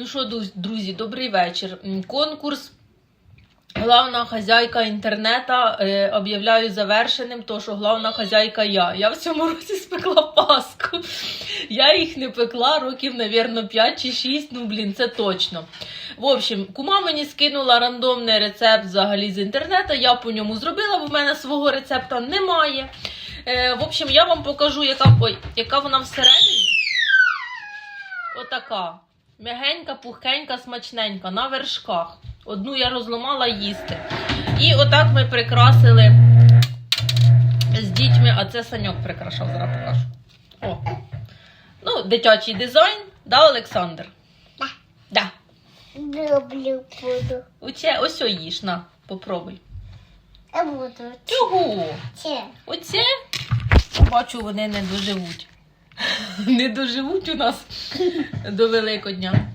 Ну що, друзі, добрий вечір. Конкурс. Главна хазяйка інтернета е, об'являю завершеним, то що главна хазяйка я. Я в цьому році спекла паску. Я їх не пекла років, навірно, 5 чи 6, ну блін, це точно. В общем, кума мені скинула рандомний рецепт взагалі з інтернету. Я по ньому зробила, бо в мене свого рецепта немає. Е, в общем, я вам покажу, яка, ой, яка вона всередині. Отака. Мягенька, пухенька, смачненька, на вершках. Одну я розламала їсти. І отак ми прикрасили з дітьми, а це саньок прикрашав, зараз покажу. О. Ну, дитячий дизайн, да, Олександр? Да. Да. Люблю буду. Оце, ось їж, на, попробуй. Я буду. Чого? Це. Оце? Бачу, вони не доживуть. Не доживуть у нас до Великодня.